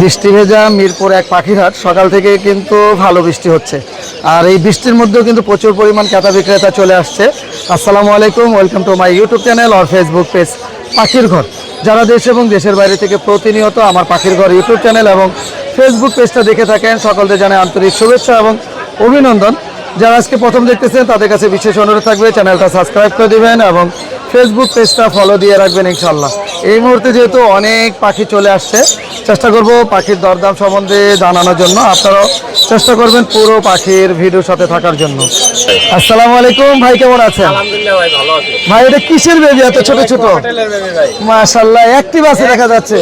বৃষ্টি ভেজা মিরপুর এক পাখিরহাট। সকাল থেকে কিন্তু ভালো বৃষ্টি হচ্ছে। আর এই বৃষ্টির মধ্যেও কিন্তু প্রচুর পরিমাণ ক্রেতা বিক্রেতা চলে আসছে। আসসালামু আলাইকুম, welcome to my YouTube channel R Facebook page পাখির ঘর যারা দেশ এবং দেশের বাইরে থেকে প্রতিনিয়ত আমার পাখির ঘর ইউটিউব চ্যানেল এবং ফেসবুক পেজটা দেখে থাকেন সকলদের জানাই আন্তরিক শুভেচ্ছা এবং অভিনন্দন। যারা আজকে প্রথম দেখতেছেন, তাদের কাছে বিশেষ অনুরোধ থাকবে, চ্যানেলটা সাবস্ক্রাইব করে দিবেন এবং ফেসবুক পেজটা ফলো দিয়ে রাখবেন ইনশাল্লাহ এই মুহূর্তে যেহেতু অনেক পাখি চলে আসছে চেষ্টা করব পাখির দরদাম সম্বন্ধে জানানোর জন্য। আপনারাও চেষ্টা করবেন পুরো পাখির ভিডিওর সাথে থাকার জন্য। আসসালামু আলাইকুম ভাই কেমন আছেন? ভাই ভালো আছি। ভাই এটা কিসের বেবি এত ছোট ছোট? মাশাল্লাহ অ্যাক্টিভ আছে দেখা যাচ্ছে।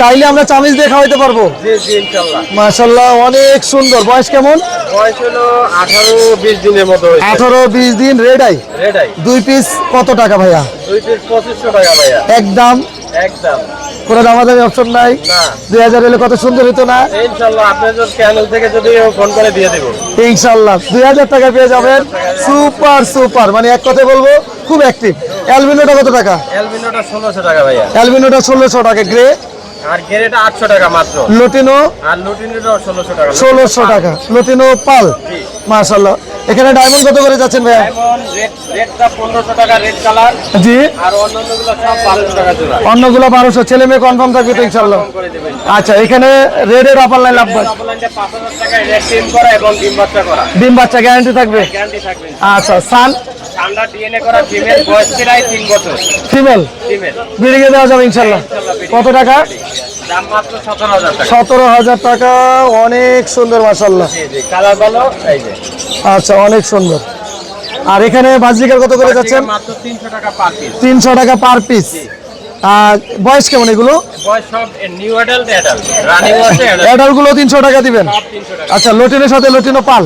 চাইলে আমরা চামিজ দিয়ে খাওয়াইতে পারব? মাশাল্লাহ অনেক সুন্দর। বয়স কেমন? আঠারো বিশ দিনের মতো আঠারো বিশ দিন রেড আই রেডাই দুই পিস কত টাকা ভাইয়া? দুই পিস পঁচিশশো টাকা ভাইয়া। একদম। একদম। কোনো দামাদামি অপশন নাই। দুই হাজার এলে কত সুন্দর হতো না? ইনশাল্লাহ আপনাদের চ্যানেল থেকে যদি ফোন করে দিয়ে দেবো। ইনশাল্লাহ। দুই হাজার টাকা পেয়ে যাবেন। Super super. মানে এক কথায় বলব খুব অ্যাক্টিভ অ্যালবিনোটা কত টাকা? অ্যালবিনোটা ষোলোশো টাকা ভাইয়া। অ্যালবিনোটা ষোলোশো টাকা গ্রে। আর গেরেটা আটশো টাকা মাত্র। লোটিনো? আর লুটিনোটাও ষোলোশো টাকা। ষোলোশো টাকা। লোটিনো পাল? জি। এখানে ডায়মন্ড কত করে যাচ্ছেন রেড রেড কালার জি। অন্যগুলো বারোশো। ছেলে মেয়ে কনফার্ম থাকবে তো ইনশাল্লাহ আচ্ছা এখানে রেডের আপার লাইন লাভ রেড ডিম বাচ্চা করা। ডিম বাচ্চা গ্যারান্টি থাকবে? আচ্ছা সান ফিমেল বিড়িয়ে দেওয়া যাবে ইনশাল্লাহ কত টাকা? সতেরো হাজার টাকা। অনেক সুন্দর মাসাল্লাহ আচ্ছা অনেক সুন্দর। আর এখানে বাজরিকার কত করে যাচ্ছেন? তিনশো টাকা পার পিস আর বয়স কেমন এগুলো? অ্যাডাল্টগুলো তিনশো টাকা দিবেন। আচ্ছা লটিনের সাথে লটিনো পাল?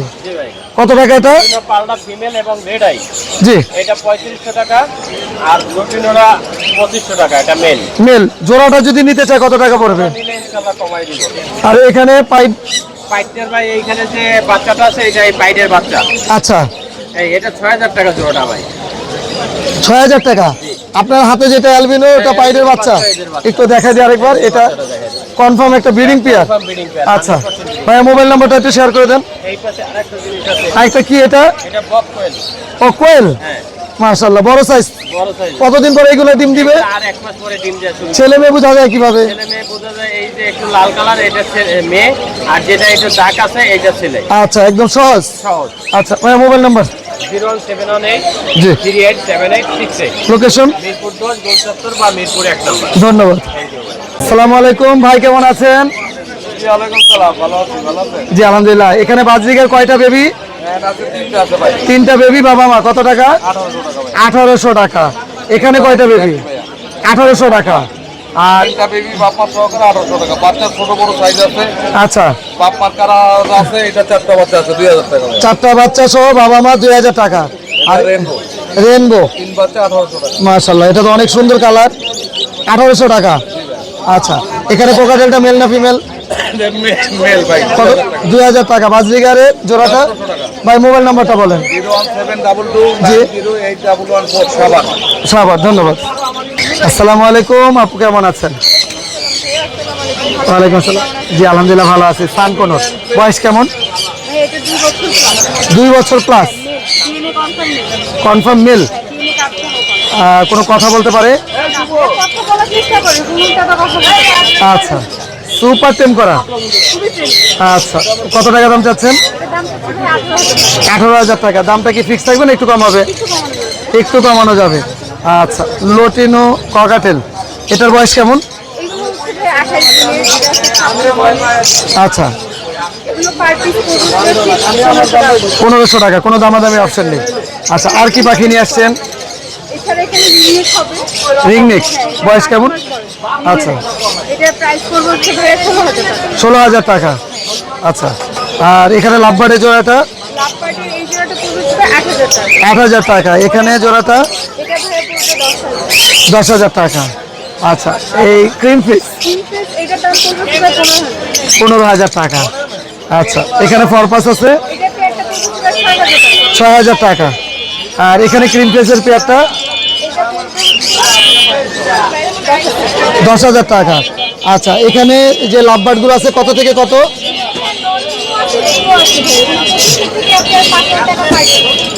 কত টাকা এটা? পাল্টা ফিমেল এবং রেড আই জি। এটা পঁয়ত্রিশশো টাকা আর লুটিনোরা পঁচিশশো টাকা এটা মেল মেল জোড়াটা যদি নিতে চায় কত টাকা পড়বে? নিলে ইনশাল্লাহ কমাই দিব। আর এখানে পাইপ পাইটের ভাই এইখানে যে বাচ্চাটা আছে এটা এই পাইটের বাচ্চা। আচ্ছা। এই এটা ছয় হাজার টাকা জোড়াটা ভাই। ছয় হাজার টাকা। আপনার হাতে যেটা অ্যালবিনো ওটা পাইডের বাচ্চা। একটু দেখা দিই আরেকবার এটা কনফার্ম একটা ব্রিডিং পেয়ার আচ্ছা ভাইয়া মোবাইল নাম্বারটা একটু শেয়ার করে দেন। আরেকটা কি এটা? ও কোয়েল হ্যাঁ। মাশাল্লাহ বড় সাইজ কতদিন পরে এগুলো ডিম দিবে? ছেলে মেয়ে বোঝা যায় কীভাবে? যায় আচ্ছা একদম সহজ। আচ্ছা mobile number zero one seven one eight three eight seven eight six eight. Location Mirpur দশ গোলচত্বর বা মিরপুর এক নম্বর। ধন্যবাদ। আসসালামু আলাইকুম ভাই কেমন আছেন? জি আলহামদুলিল্লাহ। এখানে বাজরিকের কয়টা বেবি? হ্যাঁ তিনটা বেবি বাবা মা কত টাকা? আঠারোশো টাকা এখানে কয়টা বেবি? আঠারোশো টাকা। আর তিনটা বেবি বাপমার সহকারে আঠারোশো টাকা। বাচ্চা ছোট বড় সাইজ আছে। আচ্ছা। বাপ মার কারা আছে এটা চারটা বাচ্চা আছে দুই হাজার টাকা চারটা বাচ্চা সহ বাবা মা দুই হাজার টাকা। আর রেনবো রেনবো তিন বাচ্চা আঠারোশো টাকা। মাশাল্লাহ এটা তো অনেক সুন্দর কালার আঠারোশো টাকা। আচ্ছা এখানে কোকাটেলটা মেল না ফিমেল মেল ভাই দুই হাজার টাকা। বাজরিগারে জোড়াটা? ভাই মোবাইল নাম্বারটা বলেন। Zero one seven double two zero eight double one four সাবান ধন্যবাদ। আসসালামু আলাইকুম আপু কেমন আছেন ওয়ালাইকুম আসসালাম জি আলহামদুলিল্লাহ ভালো আছি সান কোনর বয়স কেমন দুই বছর প্লাস। কনফার্ম মিল। কোনো কথা বলতে পারে। আচ্ছা সুপার টেম করা আচ্ছা কত টাকা দাম চাচ্ছেন এটার দাম হচ্ছে ভাই 18,000 টাকা। আঠারো হাজার টাকা দামটা কি ফিক্স থাকবে না একটু কম হবে। একটু কমানো যাবে আচ্ছা লোটিনো ককাটেল। এটার বয়স কেমন? এগুলো হচ্ছে ভাই 28 দিনের, এটা হচ্ছে 26 আচ্ছা। এগুলো per piece পড়বে হচ্ছে 1600 টাকা। পনেরোশো টাকা কোনো দামাদামি অপশন নেই। আচ্ছা আর কি পাখি নিয়ে আসছেন? রিংনেক বয়স কেমন? আচ্ছা। এটার প্রাইস পড়বে হচ্ছে ভাই 16,000 টাকা। ষোলো হাজার টাকা। আচ্ছা। আর এখানে লাভবার্ডের জোড়াটা? লাভ পার্টির এই জোড়াটা পড়বে হচ্ছে ভাই 8,000 টাকা। আট হাজার টাকা। এখানে জোড়াটা এটা ভাই পড়বে 10,000 দশ হাজার টাকা। আচ্ছা এই ক্রিম ফিস Princess, এটার দাম পড়বে হচ্ছে ভাই 15,000 পনেরো হাজার টাকা। আচ্ছা এখানে ফরপাস আছে? এটা পেয়ারটা পড়বে হচ্ছে ভাই 6,000 টাকা। ছয় হাজার টাকা। আর এখানে ক্রিম ফেসের পেয়ারটা? দশ হাজার টাকা। আচ্ছা এখানে যে লাভবার্ডগুলো আছে কত থেকে কত?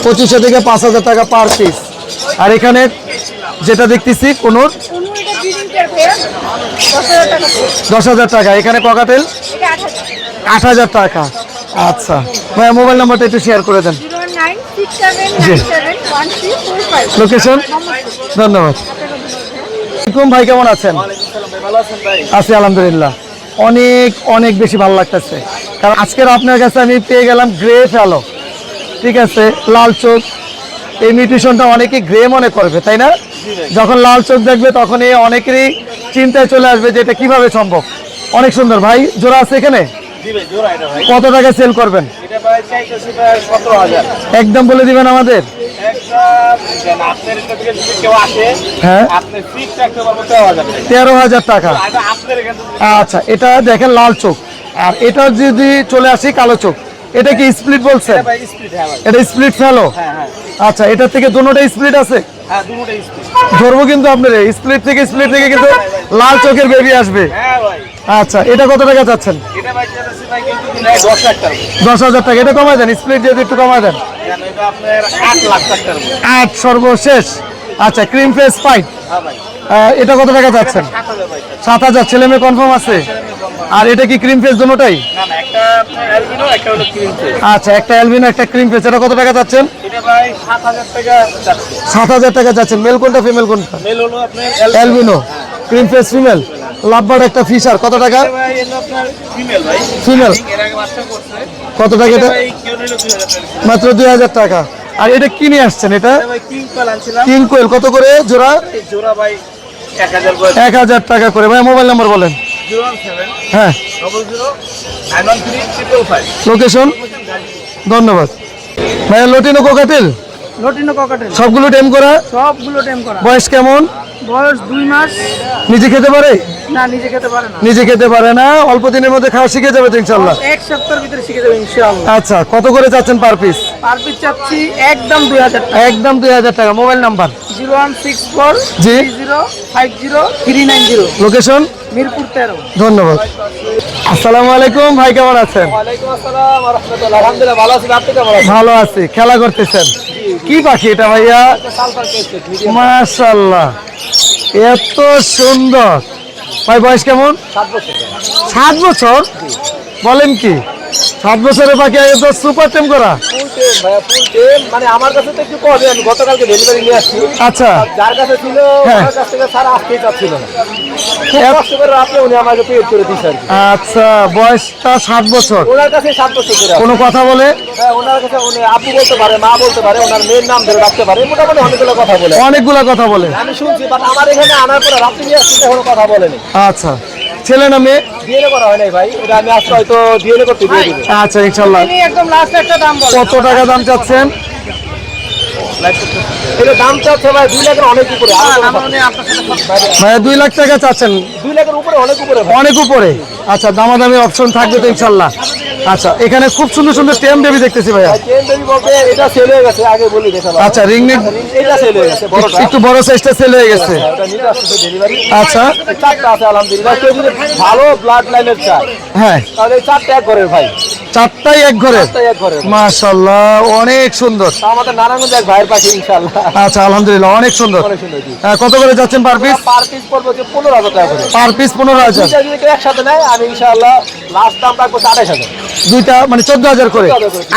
পঁচিশশো থেকে পাঁচ হাজার টাকা পার পিস আর এখানে যেটা দেখতেছি, কোনোর? দশ হাজার টাকা। এখানে ককাটেল আট হাজার টাকা। আচ্ছা। ভাইয়া, মোবাইল নাম্বারটা একটু শেয়ার করে দেন। লোকেশন ধন্যবাদ। আসসালামাইকুম ভাই, কেমন আছেন? আছি, আলহামদুলিল্লাহ। অনেক অনেক বেশি ভালো লাগতেছে। কারণ আজকের আপনার কাছে আমি পেয়ে গেলাম গ্রে ফেলো। ঠিক আছে, লাল চোখ। এই মিউটেশনটা অনেকে গ্রে মনে করবে তাই না? যখন লাল চোখ দেখবে তখন এই অনেকেরই চিন্তায় চলে আসবে যে এটা কীভাবে সম্ভব। অনেক সুন্দর। ভাই জোড়া আছে এখানে? কত টাকা সেল করবেন? একদম বলে দিবেন আমাদের? হ্যাঁ। তেরো হাজার টাকা। আচ্ছা এটা দেখেন লাল চোখ। আর এটা যদি চলে আসি কালো চোখ। এটা কি স্প্লিট বলছেন? হ্যাঁ এটা স্প্লিট ফেলো? হ্যাঁ হ্যাঁ। আচ্ছা এটা থেকে দুটোটা স্প্লিট আছে? হ্যাঁ ধরবো কিন্তু আপনার স্প্লিট থেকে স্প্লিট থেকে কিন্তু লাল চোখের বেবি আসবে। হ্যাঁ ভাই। আচ্ছা এটা কত টাকা চাচ্ছেন? এটা ভাই চাইতেছি ভাই কিন্তু নেয় দশ হাজার টাকা এটা কমায় দেন স্প্লিট যদি একটু কমায় দেন। আট সর্বশেষ। আচ্ছা ক্রিম ফেস হ্যাঁ ভাই। এটা কত টাকা চাচ্ছেন? সাত হাজার ছেলে মেয়ে কনফার্ম আছে? আর এটা কি ক্রিম ফেস দুটোটাই না না একটা অ্যালবিনো একটা হলো ক্রিম আচ্ছা একটা অ্যালবিনো একটা ক্রিম ফেস এটা কত টাকা ভাই সাত হাজার টাকা যাচ্ছে মেল কোনটা ফিমেল কোনটা? মেল হলো আপনার অ্যালবিনো ক্রিম ফেস ফিমেল লাভবার একটা ফিশার কত টাকা? ভাই এলো আপনার ফিমেল কত টাকা এটা মাত্র দুই হাজার টাকা। আর এটা কিনে আসছেন এটা? কিং কোয়েল কত করে? জোড়া? জোড়া ভাই এক হাজার টাকা করে। ভাই মোবাইল নাম্বার বলেন। হ্যাঁ। লোকেশন ধন্যবাদ। ভাইয়া লটিনো কোকাটেল? লটিনো ককাটেল। সবগুলো টেম করা? সবগুলো টেম করা। বয়স কেমন? বয়স দুই মাস। নিজে খেতে পারে? না নিজে খেতে পারে না। নিজে খেতে পারে না অল্প দিনের মধ্যে খাওয়া শিখে যাবে তো ইনশাল্লাহ এক সপ্তাহের ভিতরে শিখে যাবে ইনশাআল্লাহ। আচ্ছা কত করে চাচ্ছেন পার পিস পার পিস চাচ্ছি একদম দুই হাজার টাকা। একদম দুই হাজার টাকা mobile number? Zero one six four জি। Zero five zero three nine zero. Location Mirpur তেরো। ধন্যবাদ। আসসালামু আলাইকুম ভাই কেমন আছেন? ওয়ালাইকুম আসসালাম রহমতুল্লাহ আলহামদুলিল্লাহ ভালো আছি। আপনি কেমন আছেন? ভালো আছি খেলা করতেছেন। কি পাখি এটা ভাইয়া? মাসাল্লাহ মাশাল্লাহ এত সুন্দর। ভাই বয়স কেমন? সাত বছর? বলেন কি? সাত বছরের এত সুপার টেম করা। মানে আমার কাছে তো একটু কমে আমি গতকালকে ডেলিভারি নিয়ে আসছি। আচ্ছা। যার কাছে ছিল হ্যাঁ। আমার কাছ থেকে আসতেই চাচ্ছিল না। আচ্ছা বয়সটা সাত বছর। ওনার কাছে সাত বছর কোনো কথা বলে? হ্যাঁ, ওনার কাছে আপু বলতে পারে মা বলতে পারে ওনার মেয়ের নাম ধরে রাখতে পারে। মোটামুটি অনেকগুলো কথা বলে। অনেকগুলা কথা বলে। আমি শুনছি বাট আমার এখানে আনার পরে রাত্রি নিয়ে আসছি কথা বলেনি। আচ্ছা। ছেলে না মেয়ে? বিয়ে করা হয় নাই ভাই এটা আমি আসলে হয়তো বিয়ে করতে দিয়ে দিবে আচ্ছা ইনশাল্লাহ। আপনি একদম লাস্ট একটা দাম কত টাকা দাম চাচ্ছেন? এটা দাম চাচ্ছে ভাই দুই লাখের অনেক উপরে। লাখ টাকা চাচ্ছেন। দুই লাখের উপরে অনেক উপরে অনেক উপরে। আচ্ছা দামাদামি অপশন থাকবে তো ইনশাল্লাহ। আচ্ছা এখানে খুব সুন্দর সুন্দর টেম বেবি দেখতেছি ভাইয়া। চেন বেবি বলতে এটা সেল হয়ে গেছে আগে বলি আচ্ছা রিং নেক এটা সেল হয়ে গেছে বড়টা। একটু বড় সাইজটা সেল হয়ে গেছে। ডেলিভারি আচ্ছা। চারটা আছে আলহামদুলিল্লাহ। কেউ যদি ভালো ব্লাড লাইনের চায় হ্যাঁ। তাহলে চারটা এক ঘরের ভাই। চারটাই এক ঘরে মাশাল্লাহ অনেক সুন্দর। আমাদের নারায়ণগঞ্জ এক আচ্ছা আলহামদুলিল্লাহ অনেক সুন্দর। হ্যাঁ, কত করে যাচ্ছেন পার পিস পার পিস পড়বে পনেরো হাজার টাকা করে। পার পিস পনেরো হাজার। দুইটা যদি একসাথে নেয় আমি ইনশাআল্লাহ লাস্ট দাম রাখব দুইটা মানে চোদ্দ হাজার করে।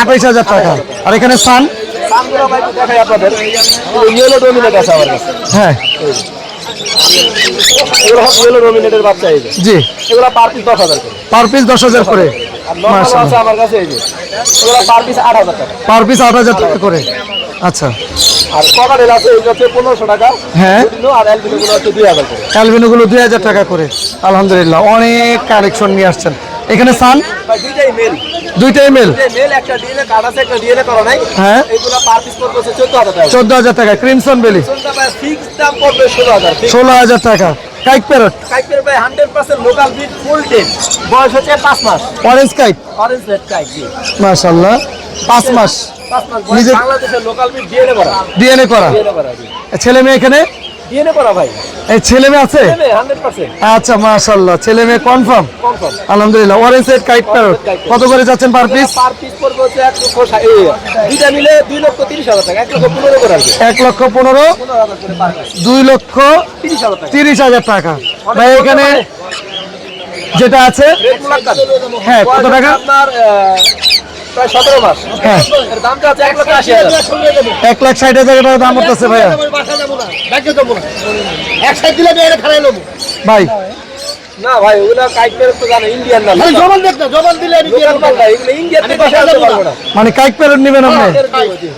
আঠাইশ হাজার টাকা। আর এখানে সান দামগুলো ভাই দেখাই আপনাদের। ইয়েলো ডোমিনেট আছে আমার কাছে। হ্যাঁ। এগুলো সব ইয়েলো ডোমিনেটের বাচ্চা এই জি। এগুলো পার পিস দশ হাজার করে। পার পিস দশ হাজার করে। আর নর্মাল আছে মাশাআল্লাহ। আমার কাছে এই যে। এগুলো পার পিস আট হাজার টাকা। পার পিস আট হাজার টাকা করে। আচ্ছা। আর আছে এগুলো হচ্ছে পনেরোশো টাকা। হ্যাঁ। আর হচ্ছে দুই হাজার করে। অ্যালবিনোগুলো দুই হাজার টাকা করে। আলহামদুলিল্লাহ অনেক কালেকশন নিয়ে আসছেন। এখানে সান? দুইটাই মেল দুইটাই মেল মেল একটা ডিএনএ কার্ড আছে একটা ডিএনএ করা নাই। হ্যাঁ। এগুলো পার পিস পড়বে হচ্ছে হাজার টাকা। চোদ্দ হাজার টাকা ক্রিমসন বেলি ফিক্স দাম পড়বে ষোলো হাজার ষোলো হাজার টাকা। Caique parrot? ভাই হান্ড্রেড পার্সেন্ট লোকাল বিট ফুল টেন বয়স হচ্ছে পাঁচ মাস। Orange caique? Orange red caique জি। মাশাল্লাহ পাঁচ মাস। ডিএনএ করা। ছেলে মেয়ে এখানে? ডিএনএ করা ভাই। এই ছেলে মেয়ে আছে? আচ্ছা মাশাল্লাহ ছেলে মেয়ে কনফার্ম আলহামদুলিল্লাহ অরেঞ্জ এর কাইট প্যারট কত করে যাচ্ছেন পার পিস পার পিস পড়বে হচ্ছে এক লক্ষ দুইটা মিলে দুই লক্ষ তিরিশ হাজার টাকা লক্ষ করে আসবে। লক্ষ লক্ষ হাজার ভাই এখানে যেটা আছে? হ্যাঁ, কত টাকা? আপনার হ্যাঁ। এর দামটা আছে এক লক্ষ আশি হাজার। এক লাখ ষাট হাজার টাকা দাম করতেছে ভাইয়া। এক সাইড দিলে এটা খারাই নেব। ভাই। না ভাই ওগুলা কাইকের তো জানো ইন্ডিয়ান না খালি জবান দেখ না জবান দিলে আমি দিয়ে লোকাল এগুলো ইন্ডিয়ান থেকে আনতে পারব না। না। মানে কাইক প্যারট নেবেন আপনি?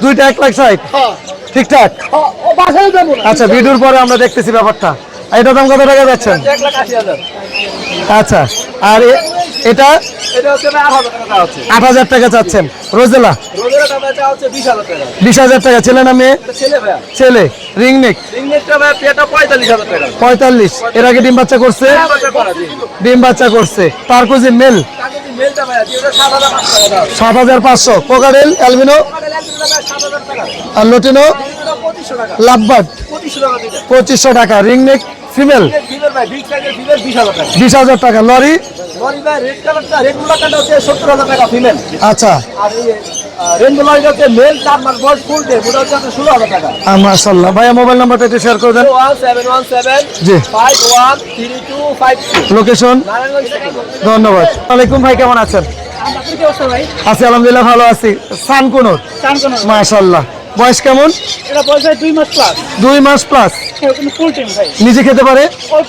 দুইটা এক লাখ ষাট? হ্যাঁ। ঠিকঠাক? ও বাসায় যাব না। আচ্ছা ভিডিওর পরে আমরা দেখতেছি ব্যাপারটা। এটা দাম কত টাকা যাচ্ছেন? এক লাখ আশি হাজার। আচ্ছা আর এটা? আট হাজার টাকা চাচ্ছেন। রোজেলা? বিশ হাজার টাকা। ছেলে না মেয়ে? ছেলে রিং নেক পঁয়তাল্লিশ এর আগে ডিম বাচ্চা করছে? হ্যাঁ। ডিম। বাচ্চা করছে। Turquoise male. সাত হাজার পাঁচশো কোকাডেল অ্যালবিনো? আর লোটিনো? এটা পঁচিশশো টাকা। লাভবার্ড? পঁচিশশো টাকা রিং নেক ফিমেল? বিশ হাজার টাকা। লরি? লরি ভাই রেড কালারটা রেড মুলাকাটা হচ্ছে সত্তর হাজার টাকা ফিমেল। আচ্ছা। আর এই রেনবো লরিটা হচ্ছে মেল চার মাস বয়স ফুল ডে ওটা হচ্ছে আপনার ষোলো হাজার টাকা। মাশাল্লাহ ভাইয়া মোবাইল নাম্বারটা একটু শেয়ার করে দেন। জি। লোকেশন। ধন্যবাদ। ভাই কেমন আছেন? আছি আলহামদুলিল্লাহ ভালো আছি। সান কোনর কোন মাশাল্লাহ বয়স কেমন? এটা বয়স হয় দুই মাস প্লাস দুই মাস প্লাস কিন্তু ফুল টাইম ভাই। নিজে খেতে পারে? হ্যাঁ।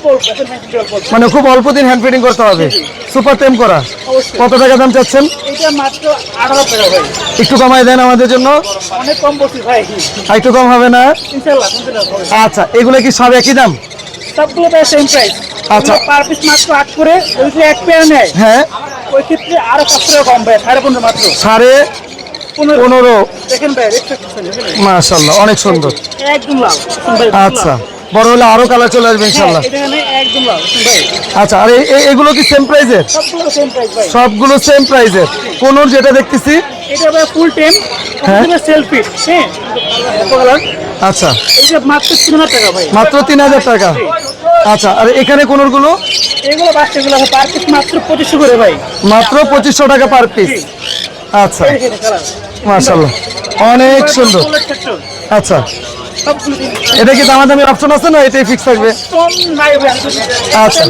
মানে খুব অল্প দিন হ্যান্ড ফিডিং করতে হবে। সুপার টেম করা। কত টাকা দাম চাচ্ছেন? এটা মাত্র আট হাজার টাকা ভাই। একটু কমাই দেন আমাদের জন্য। অনেক কম বলছি ভাই। আর একটু কম হবে না? আচ্ছা এগুলো কি সব একই দাম? সবগুলো সেম প্রাইস আচ্ছা। পার পিস মাত্র আট করে ওই যে এক পেয়ার নেয়। হ্যাঁ। ওই ক্ষেত্রে আরও পাঁচশো টাকা কম ভাই সাড়ে পনেরো মাত্র। সাড়ে পনেরো? মাশাল্লাহ অনেক সুন্দর। আচ্ছা বড় হলে আরও কালার চলে আসবে হ্যাঁ, ইনশাল্লাহ ভাই। আচ্ছা আর এগুলো কি সেম প্রাইজের সবগুলো সেম প্রাইজের কোনোর যেটা দেখতেছি? ফুল টেম হ্যাঁ। হ্যাঁ। আচ্ছা। মাত্র তিন হাজার টাকা আচ্ছা আর এখানে এগুলো বাচ্চাগুলো পার পিস মাত্র পঁচিশশো করে ভাই। মাত্র পঁচিশশো টাকা পার পিস আচ্ছা। মাশাল্লাহ অনেক সুন্দর। আচ্ছা। এটা কি দামা দামি অপশন আছে না? এটাই ফিক্স থাকবে? আচ্ছা।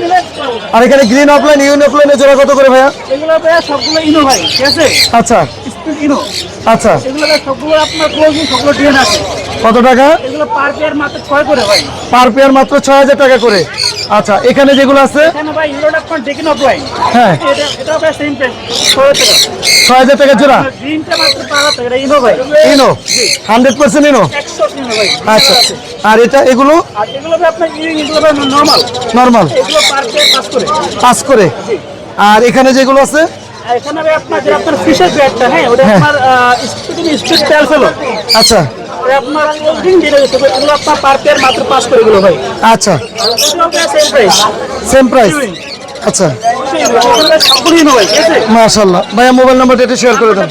আর এখানে গ্রিন অফলাইন ইউন অফলাইনে জোড়া কত করে ভাইয়া? এগুলো ভাইয়া সবগুলো ইনো ভাই ঠিক আছে? আচ্ছা। আচ্ছা। এগুলো সবগুলো আপনার ক্লোজিং সবগুলো ডিএন আছে কত টাকা? এগুলো পার পেয়ার মাত্র ছয় করে ভাই। পার পেয়ার মাত্র ছয় হাজার টাকা করে। আচ্ছা এখানে যেগুলো আছে? এখানে ভাই ইউরোটা আপনার ডেকিন অফ লাইন হ্যাঁ। এটা এটা ভাই সেম প্রাইস ছয় টাকা। হাজার টাকা জোড়া? গ্রিনটা মাত্র পাঁচ হাজার টাকা। ইনো ভাই। ইনো হান্ড্রেড পার্সেন্ট ইনো একশো ইনো ভাই। আচ্ছা। আর এটা এগুলো? আর এগুলো ভাই আপনার এগুলো ভাই নর্মাল নর্মাল এগুলো পার পেয়ার পাস করে। পাস করে। আর এখানে যেগুলো আছে? এখানে ভাই আপনার যে আপনার ফিশের ব্যাগটা হ্যাঁ ওটা হ্যাঁ। আপনার স্পিড স্পিড তেল ফেলো আচ্ছা। আচ্ছা। সেম প্রাইস সেম প্রাইস আচ্ছা। ভাইয়া মোবাইল নাম্বারটা একটু শেয়ার করে দেন।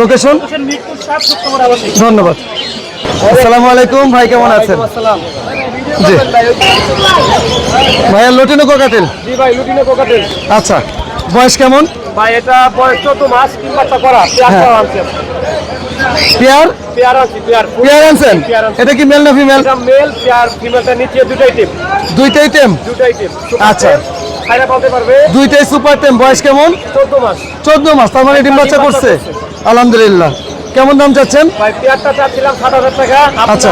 লোকেশন ধন্যবাদ। আসসালামু আলাইকুম। ভাই কেমন আছেন? জি। ভাইয়া লটিনো কোকাটেল? জি ভাই লুটিনো কোকাটেল। আচ্ছা বয়স কেমন? ভাই এটা বয়স চোদ্দ মাস তিন বাচ্চা করা পেয়ার হ্যাঁ। পেয়ার? পেয়ার আনছেন? এটা কি মেল না ফিমেল? এটা মেল পেয়ার ফিমেলটা নিচে দুটাই টিম দুইটাই টেম দুটাই টিম আচ্ছা। খাইরা পালতে পারবে। দুইটাই সুপার টেম বয়স কেমন? চোদ্দ মাস। চোদ্দ মাস তার মানে ডিম বাচ্চা করছে। আলহামদুলিল্লাহ। কেমন দাম চাচ্ছেন? ভাই পেয়ারটা চাচ্ছিলাম সাত হাজার টাকা। আচ্ছা।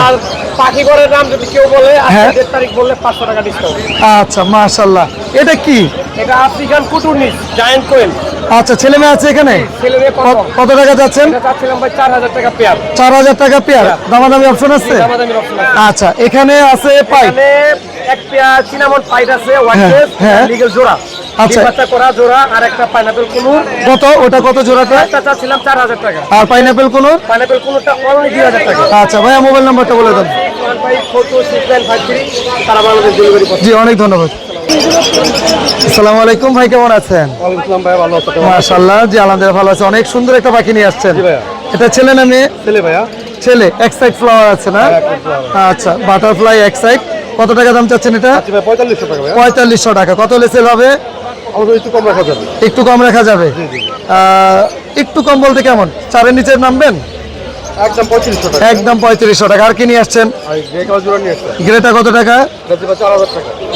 আপনার পাখি ঘরের দাম যদি কেউ বলে হ্যাঁ। তারিখ বললে পাঁচশো টাকা ডিসকাউন্ট আচ্ছা মাশাল্লাহ এটা কি? এটা আফ্রিকান কুটুরনিস জায়ান্ট কোয়েল আচ্ছা ছেলে মেয়ে আছে এখানে? ছেলে মেয়ে কত? টাকা যাচ্ছেন? চার হাজার টাকা পেয়ার পেয়ার দামাদামি অপশন আছে? আছে। আচ্ছা এখানে আছে এখানে এক পেয়ার চিনামন ফাইট আছে হোয়াইট হ্যাঁ, হ্যাঁ। লিগেল জোড়া। আচ্ছা। ডিম বাচ্চা করা জোড়া আর একটা পাইনাপেল কুনুর। কত? ওটা কত জোড়াটা? হাজার টাকা। আর পাইনাপেল কোন পাইনাপেল কুনুরটা অনলি দুই হাজার টাকা। আচ্ছা ভাইয়া মোবাইল নাম্বারটা বলে দেন। জি অনেক ধন্যবাদ। আসসালামু আলাইকুম ভাই কেমন আছেন? ওয়ালাইকুম ভাই ভালো আছো মাশাআল্লাহ জি আলহামদুলিল্লাহ ভালো আছে। অনেক সুন্দর একটা পাখি নিয়ে আসছেন। ভাইয়া। এটা ছেলে না মেয়ে? ছেলে ভাইয়া। ছেলে এক সাইড ফ্লাওয়ার আছে না? আচ্ছা বাটারফ্লাই এক সাইড কত টাকা দাম চাচ্ছেন এটা? আচ্ছা পঁয়তাল্লিশশো টাকা পঁয়তাল্লিশশো টাকা। কত হলে সেল হবে? আমাদের একটু কম রাখা যাবে। একটু কম রাখা যাবে। আহ, একটু কম বলতে কেমন? চারের নিচে নামবেন? একদম পঁয়ত্রিশশো টাকা। একদম পঁয়ত্রিশশো টাকা। আর কি নিয়ে আসছেন? গ্রেটা কত টাকা?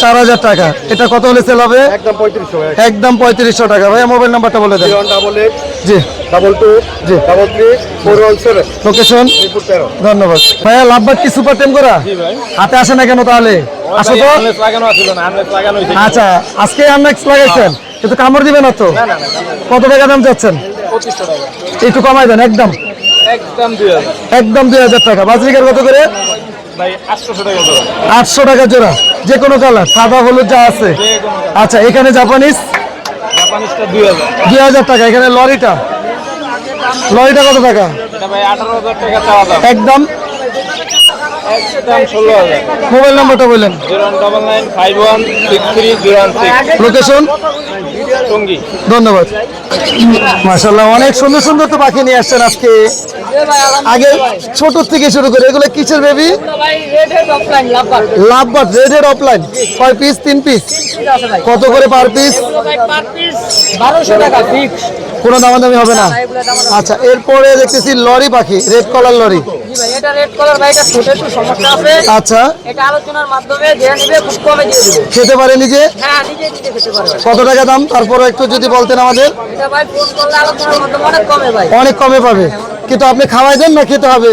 চার হাজার টাকা। এটা কত হলে সেল হবে? একদম পঁয়ত্রিশশো একদম পঁয়ত্রিশশো টাকা। ভাইয়া মোবাইল নাম্বারটা বলে দেন। ডাবল এইট জি। ডাবল টু জি। Double three four one seven location ধন্যবাদ। ভাইয়া লাভবাদ কি সুপার টেম করা? হাতে আসে না কেন তাহলে? আসো তো। আচ্ছা আজকে লাগাইছেন। কিন্তু কামড় দিবে না তো? কত টাকা দাম চাচ্ছেন? একটু কমাই দেন একদম। একদম দুই হাজার। টাকা। বাজরিকার কত করে? আটশো টাকা জোড়া। যে কোনো কালার সাদা হলুদ যা আছে। আচ্ছা এখানে জাপানিজ? জাপানিজটা দুই হাজার। টাকা। এখানে লরিটা? লরিটা কত টাকা? একদম? মোবাইল নাম্বারটা বললেন। লোকেশন? টঙ্গি ধন্যবাদ। মাশাল্লাহ অনেক সুন্দর সুন্দর তো পাখি নিয়ে আসছেন আজকে। আগে ছোট থেকে শুরু করে এগুলো কিসের বেবি লাভবাট রেডের অফলাইন কয় পিস তিন পিস কত করে পার পিস বারোশো টাকা ফিক্স কোনো দামাদামি হবে না। আচ্ছা এরপরে দেখতেছি লরি পাখি রেড কলার লরি। এটা রেড কালার ভাই এটা ছোট একটু সমস্যা আছে। আচ্ছা। এটা আলোচনার মাধ্যমে যে নিবে খুব কমে দিয়ে দিবে। খেতে পারে নিজে? হ্যাঁ নিজে নিজে খেতে পারবে কত টাকা দাম? তারপরে একটু যদি বলতেন আমাদের। এটা ভাই ফোন করলে আলোচনার মাধ্যমে অনেক কমে ভাই। অনেক কমে পাবে। কিন্তু আপনি খাওয়াই দেন না খেতে হবে?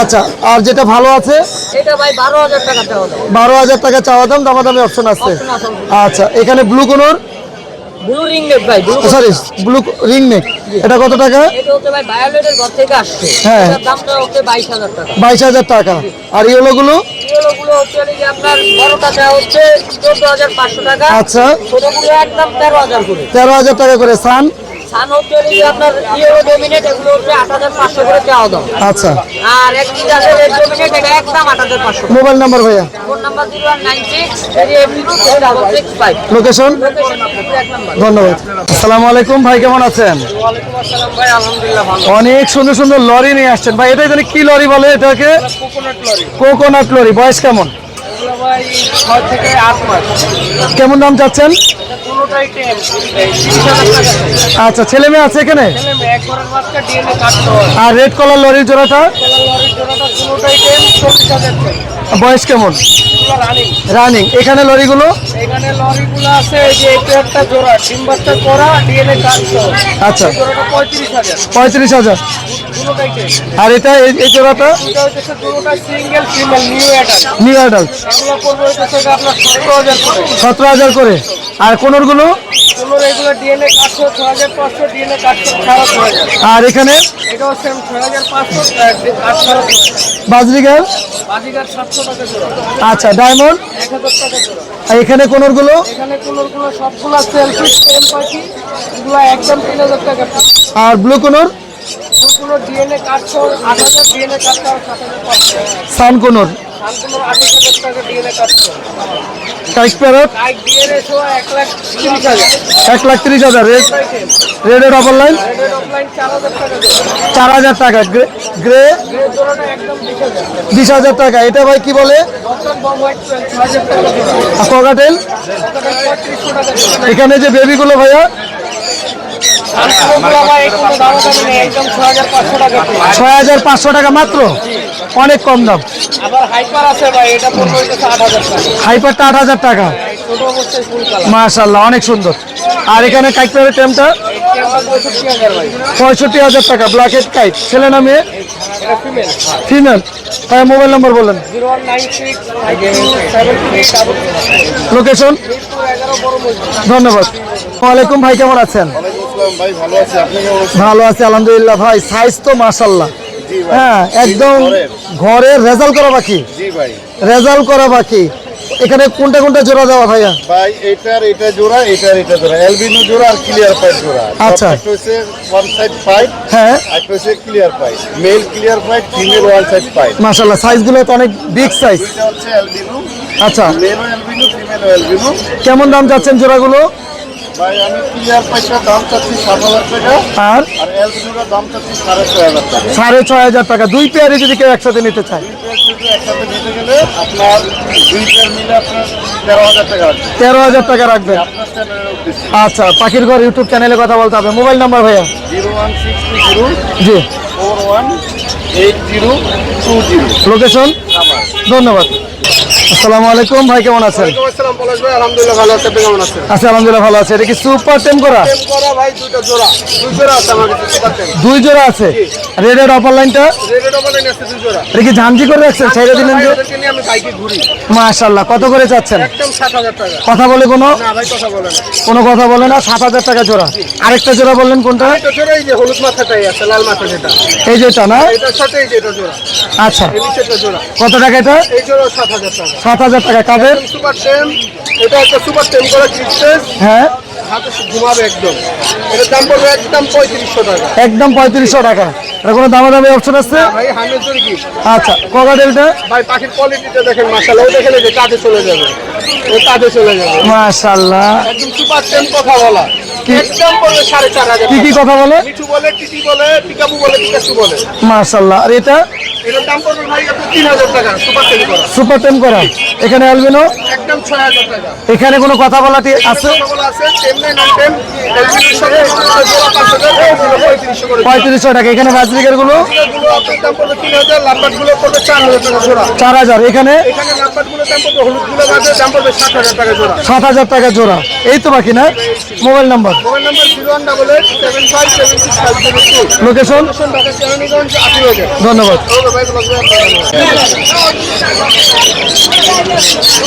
আচ্ছা আর যেটা ভালো আছে? বারো হাজার টাকা বারো হাজার টাকা চাওয়া দাম দামাদামি অপশন আছে। আচ্ছা এখানে ব্লু কোনোর ব্লু রিং নেক ভাই blue sorry blue ring neck এটা কত টাকা? এটা হচ্ছে ভাই ভায়োলেটের ঘর থেকে আসছে। হ্যাঁ। দামটা হচ্ছে বাইশ হাজার টাকা। বাইশ হাজার টাকা। আর ইয়েলো গুলো হচ্ছে হলো যে আপনার বড়টা হচ্ছে চোদ্দ হাজার পাঁচশো টাকা। আচ্ছা। ছোটগুলো একদম তেরো হাজার করে। তেরো হাজার টাকা করে। সান? আচ্ছা। মোবাইল নাম্বার ভাইয়া? লোকেশন ধন্যবাদ। আসসালামু আলাইকুম ভাই কেমন আছেন? অনেক সুন্দর সুন্দর লরি নিয়ে আসছেন। ভাই এটা কি লরি বলে এটাকে? Coconut lory. বয়স কেমন? কেমন দাম চাচ্ছেন? আচ্ছা ছেলে মেয়ে আছে এখানে? আর রেড কলার লরির জোড়াটা? বয়স কেমন? রানিং এখানে লরিগুলো? এখানে লরিগুলো আছে এই যে এটা একটা জোড়া বাচ্চা করা ডিএনএ আচ্ছা। পঁয়ত্রিশ হাজার। আর এটা এই- জোড়াটা? এটা হচ্ছে দুটোটা single female new adult new adult সতেরো হাজার করে। আর কোনোরগুলো? আর এখানে? এটাও সেম ছয় হাজার পাঁচশো বাজরিগার আচ্ছা ডায়মন্ড? আর এখানে কোনোগুলো সবগুলো সেলফি সেম পাখি এগুলো একদম তিন হাজার টাকা আর ব্লু কোনোর? সান কোনোর। কাইক প্যারট এক লাখ তিরিশ হাজার। রেড রেডের অফার লাইন চার হাজার টাকা গ্রে বিশ হাজার। টাকা। এটা ভাই কি বলে? ককাটেল এখানে যে বেবিগুলো ভাইয়া ছয় হাজার পাঁচশো টাকা মাত্র? অনেক কম দাম। হাইপারটা আট হাজার টাকা। মাশাল্লাহ অনেক সুন্দর। আর এখানে কাইক প্যারের টেমটা? পঁয়ষট্টি হাজার টাকা ব্ল্যাক হেড কাইট ছেলে না মেয়ে? ফিমেল ভাই মোবাইল নম্বর বলেন। লোকেশন ধন্যবাদ। ওয়ালাইকুম ভাই কেমন আছেন? ভালো আছে। আলহামদুলিল্লাহ ভাই। সাইজ তো ভাই। হ্যাঁ একদম ঘরের। রেজাল্ট করা বাকি। ভাই। রেজাল্ট করা বাকি। এখানে কোনটা কোনটা জোড়া দেওয়া ভাইয়া? ভাই এটার এটা জোড়া এটার এটা জোড়া। এলবিনো জোড়া আর ক্লিয়ার পাইপ জোড়া। আচ্ছা। একটা হচ্ছে ওয়ান সাইড পাইপ হ্যাঁ। একটা হচ্ছে clear pied male clear pied female one side pied সাইজগুলো তো অনেক বিগ সাইজ দুইটা হচ্ছে এলবিনো আচ্ছা। এলবিনো এলবিনো কেমন দাম যাচ্ছেন জোড়াগুলো? ভাই আমি ক্লিয়ার পাইটার দাম চাচ্ছি সাত হাজার টাকা। আর? আর এলবিনোটার দাম চাচ্ছি সাড়ে ছয় হাজার টাকা। সাড়ে ছয় হাজার টাকা। দুই পেয়ারে যদি কেউ একসাথে নিতে চায়। দুই পেয়ার শুধু একসাথে নিতে গেলে আপনার দুই পেয়ার মিলে আপনার তেরো হাজার টাকা আসবে তেরো হাজার টাকা রাখবেন। আপনার চ্যানেলের উদ্দেশ্যে। আচ্ছা পাখির ঘর ইউটিউব চ্যানেলে কথা বলতে হবে। মোবাইল নাম্বার ভাইয়া? Zero one six two zero জি। Four one eight zero two zero. Location ধন্যবাদ। আসসালামু আলাইকুম ভাই কেমন আছেন? আসসালাম পলাশ ভাই আলহামদুলিল্লাহ ভালো আছে আপনি কেমন আছেন? আচ্ছা আলহামদুলিল্লাহ ভালো আছে। এটা কি সুপার টেম করা? করা ভাই দুটো জোড়া। দুই জোড়া আছে আমার কাছে সুপার টেন দুই জোড়া আছে? রেড এর অপার লাইনটা রেডি ডবল লাইন আছে দুই জোড়া। এটা কি ঝাঞ্জি করে রাখছেন? ছেড়ে দিলেন যে আমি বাইকে ঘুরি। মাশাল্লাহ কত করে চাচ্ছেন? একদম টাকা। কথা বলে কোনো? না ভাই কথা বলে না। কোনো কথা বলে না সাত হাজার টাকা জোড়া। আরেকটা জোড়া বললেন কোনটা? এটা জোড়া এই যে হলুদ মাথাটাই আছে লাল মাথা যেটা। এই যেটা না? এটার সাথে এই যে এটা জোড়া। আচ্ছা। এই নিচেটা জোড়া। কত টাকা এটা? এই জোড়া টাকা। সাত হাজার টাকা কাদের সুপার টেম এটা একটা সুপার টেম করা হ্যাঁ। হাতে ঘুমাবে একদম। এটার দাম পড়বে একদম পঁয়ত্রিশশো টাকা। একদম পঁয়ত্রিশশো টাকা। এটা কোনো দামাদামি অপশন আছে? ভাই হান্ড্রেড জোর কি? আচ্ছা কগাডেলটা ভাই পাখির কোয়ালিটিটা দেখেন যে কাজে চলে যাবে। ও কাজে চলে যাবে। একদম সুপার কথা বলা। একদম পড়বে সাড়ে চার হাজার কি কি কথা বলে? মিঠু বলে টিটি বলে পিকাবু বলে পিকাসু বলে। আর এটা? এটার দাম পড়বে ভাই একদম তিন হাজার টাকা সুপার টেম করা। সুপার টেম করা। এখানে অ্যালবিনো? একদম ছয় হাজার টাকা। এখানে কোনো কথা বলাটি আছে? নাই নন সাথে করে টাকা। এখানে বাজরিকেরগুলো আপনার দাম পড়বে তিন হাজার লাম্বারগুলো পড়বে চার হাজার টাকা জোড়া। চার হাজার। এখানে? দাম পড়বে দাম পড়বে টাকা জোড়া। টাকা এই তো বাকি না? Mobile number? Number location? Dhaka Keraniganj ধন্যবাদ।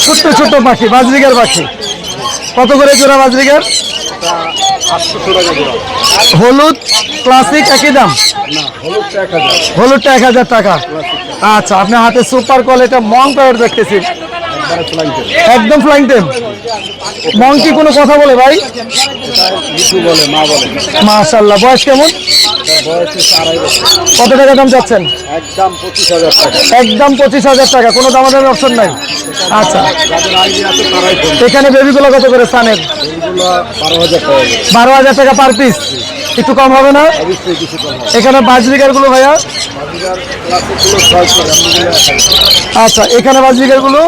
ছোট্ট ছোট্ট পাখি বাজরিকার পাখি। কত করে জোড়া বাজরিকার হলুদ ক্লাসিক একই দাম? হলুদটা এক হাজার টাকা। আচ্ছা আপনার হাতে সুপার কোয়ালিটি মং পাওয়ার দেখতেছি। একদম ফ্লাইং টেম মং কি কোনো কথা বলে ভাই? মাশাল্লাহ বয়স কেমন? কত টাকা দাম চাচ্ছেন? একদম পঁচিশ হাজার টাকা। একদম পঁচিশ হাজার টাকা কোনো দামাদামি অপশন নাই? আচ্ছা। এখানে বেবিগুলো কত করে স্থানের বারো হাজার টাকা পার পিস। একটু কম হবে না? এখানে বাজরিকারগুলো ভাইয়া? আচ্ছা এখানে বাজরিকারগুলো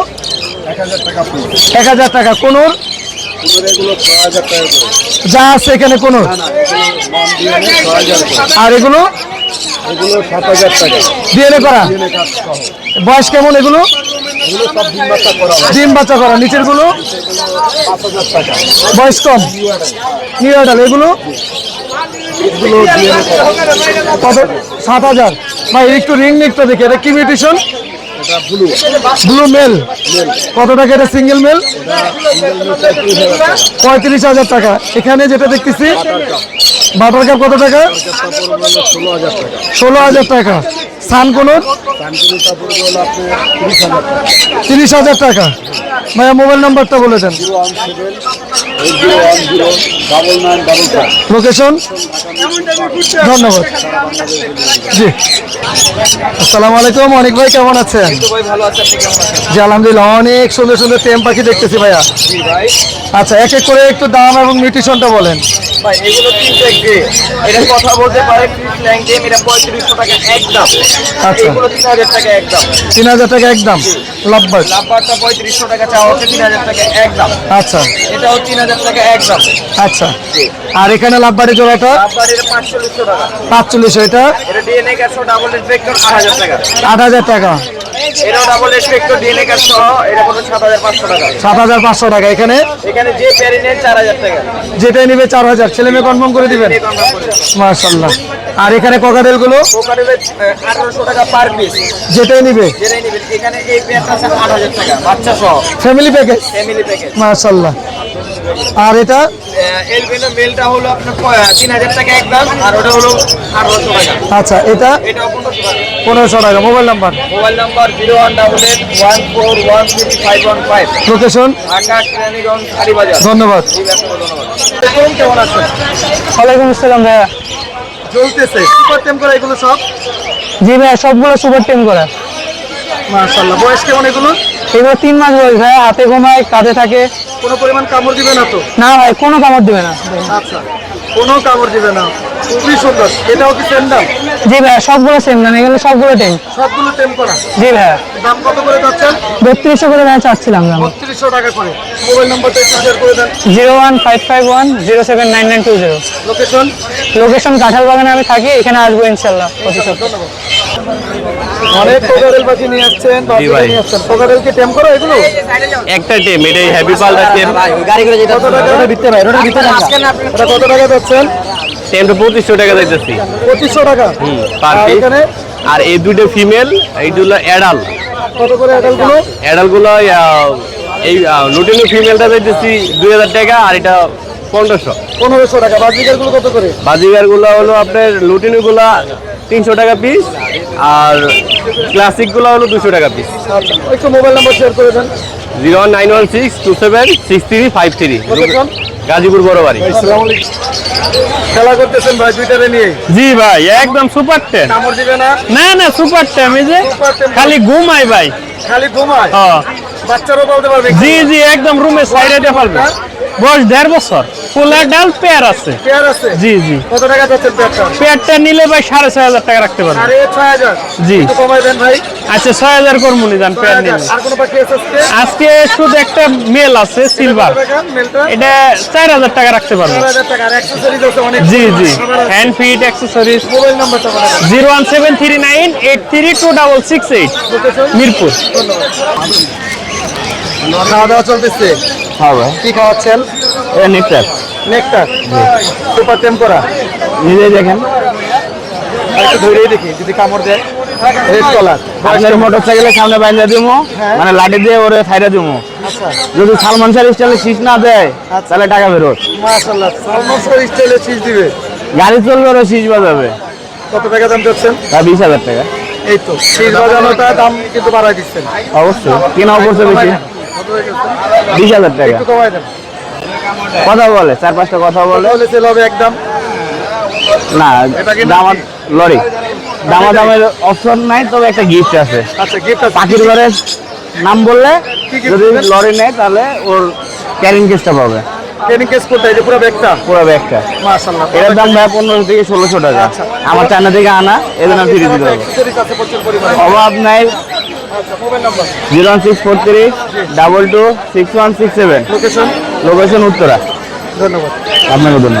এক হাজার টাকা কোনোর? যা আছে এখানে কোনোর না এগুলো? এনে ছয় হাজার করে। আর এগুলো করা বয়স কেমন এগুলো? ডিম বাচ্চা করা। নিচেরগুলো বয়স কম। নিউ এগুলো? কত? সাত হাজার। ভাই, একটু রিং নিকটা দেখি। এটা কি মিউটেশন? ব্লু। মেল। কত টাকা এটা সিঙ্গেল মেল? পঁয়ত্রিশ হাজার টাকা। এখানে যেটা দেখতেছি বাটার কাপ কত টাকা? ষোলো হাজার টাকা। ষোলো হাজার টাকা সান কোনো কানকুনিটা পড়বে হলো আপনার তিরিশ হাজার টাকা। ভাইয়া মোবাইল নাম্বারটা বলে দেন। লোকেশন ধন্যবাদ। জি। আসসালামু আলাইকুম অনেক ভাই কেমন আছেন? জি আলহামদুলিল্লাহ অনেক সুন্দর সুন্দর টেম পাখি দেখতেছি ভাইয়া। আচ্ছা এক এক করে একটু দাম এবং মিউটিশনটা বলেন। ভাই এগুলো তিনটে গ্রে এটা কথা বলতে পারে এটা পঁয়ত্রিশশো টাকা একদম। আচ্ছা। তিন হাজার টাকা একদম। তিন হাজার টাকা একদম। লাভবার্ড। লাভবারটা পঁয়ত্রিশশো টাকা চাওয়া হচ্ছে তিন হাজার টাকা একদম। আচ্ছা। এটাও তিন হাজার টাকা একদম। আচ্ছা। আর এখানে লাভবাড়ি জোড়াটা? লাভবার এটা পাঁচচল্লিশশো টাকা। এটা? এটা ডিএনএ কার্ড ডাবল রেসপেক্টর আট হাজার টাকা। আট হাজার টাকা। এটাও ডাবল রেসপেক্টর ডিএনএ কার্ড সহ এটা পড়বে সাত হাজার পাঁচশো টাকা। সাত হাজার পাঁচশো টাকা। এখানে? এখানে যে প্যারি নেন চার হাজার টাকা। যেটাই নিবে চার হাজার। ছেলে মেয়ে কনফার্ম করে দিবেন? মার্শাল্লাহ আর এখানে ককাটেলগুলো টাকা পার পিস যেটাই নিবে? যেটাই নেবেন এখানে এই আছে আট হাজার টাকা বাচ্চা সহ। ফ্যামিলি প্যাকেজ ফ্যামিলি প্যাকেজ আর এটা? এলবেনো মেলটা হলো আপনার প- তিন হাজার টাকা একদম আর ওটা হলো আঠারোশো টাকা। আচ্ছা এটা? পনেরোশো টাকা। Mobile number? Mobile number zero one double eight one four one three five one five. Location Dhaka Keraniganj Kalibazar. ধন্যবাদ। ধন্যবাদ। কেমন আছেন? ওয়ালাইকুম আসসালাম ভাইয়া। চলতেছে সুপার টেম করা এগুলো সব? জি ভাইয়া সবগুলো সুপার টেম করা। মাশাআল্লাহ। বয়স কেমন এগুলো এগুলো তিন মাস বয়স ভাই হাতে ঘুমায় কাঁধে থাকে। কোনো পরিমাণ কামড় দিবে না তো? না ভাই কোনো কামড় দিবে না। আচ্ছা। কোনো কামড় দিবে না। খুবই সুন্দর। এটাও কি সেম দাম? জি ভাই সবগুলো সেম দাম। এগুলো সবগুলো টেম সবগুলো টেম করা। জি ভাই দাম কত করে যাচ্ছেন বত্রিশশো করে চাচ্ছিলাম দাম বত্রিশশো টাকা করে। মোবাইল নাম্বারটা একটু শেয়ার করে দেন। Zero one five five one zero seven nine nine two zero. Location location কাঁঠাল বাগানে আমি থাকি এখানে আসব ইনশাল্লাহ। সপ্তাহে অনেক কোকারেল পাখি নিয়ে আসছেন বাচ্চাদের নিয়ে আসছেন। কোকারেল কি টেম করো এগুলো? একটা টিম এটাই হ্যাপি পালটা টিম। গাড়ি করে যেটা কত টাকা? দিতে ভাই রোডের ভিতরে এটা কত টাকা যাচ্ছেন? টিমটা পঁচিশশো টাকা দিতেছি পঁচিশশো টাকা? পার আর এখানে? আর এই দুটো ফিমেল এইগুলো অ্যাডাল কত করে অ্যাডালগুলো অ্যাডালগুলো এই লুটিনো ফিমেলটা দিতেছি দুই হাজার টাকা আর এটা পনেরোশো। পনেরোশো টাকা। বাজিকারগুলো কত করে? বাজিগারগুলো হলো আপনার লুটিনোগুলো তিনশো টাকা পিস আর ক্লাসিকগুলো হলো দুশো টাকা পিস একটু মোবাইল নাম্বার শেয়ার করে দেন। Zero one nine one six two seven six three five three. Gazipur বড় বাড়ি খেলা করতেছেন ভাই দুইটারে নিয়ে? জি ভাই একদম সুপার টেন না? না না সুপার টেন এই যে। খালি ঘুমাই ভাই। খালি ঘুমায়? হ্যাঁ। বাচ্চারও বলতে পারবে জি জি একদম রুমে সাইডে পারবে। বয়স দেড় বছর। ফুল ডাল পেয়ার আছে। পেয়ার আছে? জি জি। কত টাকা যাচ্ছেন পেয়ারটা? পেয়ারটা নিলে ভাই সাড়ে ছয় হাজার টাকা রাখতে পারবে আরে ছয় হাজার? জি। কমাই দেন ভাই। আচ্ছা ছয় হাজার কর্মনি যান পেয়ার। নিলে। আর কোনো পাখি আছে আজকে? শুধু একটা মেল আছে সিলভার এটা চার হাজার টাকা রাখতে পারবে চার হাজার টাকা। আর অ্যাক্সেসরিজ আছে অনেক। জি জি। হ্যান্ড ফিট অ্যাক্সেসরিজ মোবাইল নাম্বারটা zero one seven three nine eight three two double six eight. Mirpur. খাওয়া দাওয়া চলতেছে। হ্যাঁ ভাই। কি খাওয়াচ্ছেন? নেকটার। নেকটার? সুপার টেম করা নিজেই দেখেন। আর একটু ধরেই দেখি যদি কামড় দেয়। Red colour. আপনার মোটর সাইকেলের সামনে বাইন্দা দিবো মানে লাঠি দিয়ে ওরে সাইডে আচ্ছা। যদি সালমান শাহ স্টাইলে শীষ না দেয় তাহলে টাকা ফেরত মাশাআল্লাহ সালমান শাহ স্টাইলে চিজ দিবে। গাড়ি চলবে ওরা শীষ বাজাবে। কত টাকা দাম তা বিশ হাজার টাকা। এই তো বাজানোটা দাম কিন্তু বাড়াই দিচ্ছেন। অবশ্যই কেনাও করছে বেশি। হয়ে? বিশ হাজার টাকা। কথা বলে চার পাঁচটা কথা বলে। হবে একদম না দামা লরি। দামা দামের অপশন নাই তবে একটা গিফট আছে। আচ্ছা গিফট আছে। পাখির ঘরের নাম বললে যদি লরি নেয় তাহলে ওর ক্যারিং কেসটা পাবে। ট্রেনিং কেস করতে এই যে পুরো ব্যাগটা পুরো ব্যাগটা মাশাআল্লাহ। এটার দাম ভাই পনেরো থেকে ষোলোশো টাকা। আচ্ছা। আমার চায়না থেকে আনা জন্য ফ্রি দিতে হবে অভাব নাই। Zero one six four three double two six one six seven. Location location Uttara. ধন্যবাদ। আপনাকে ধন্যবাদ।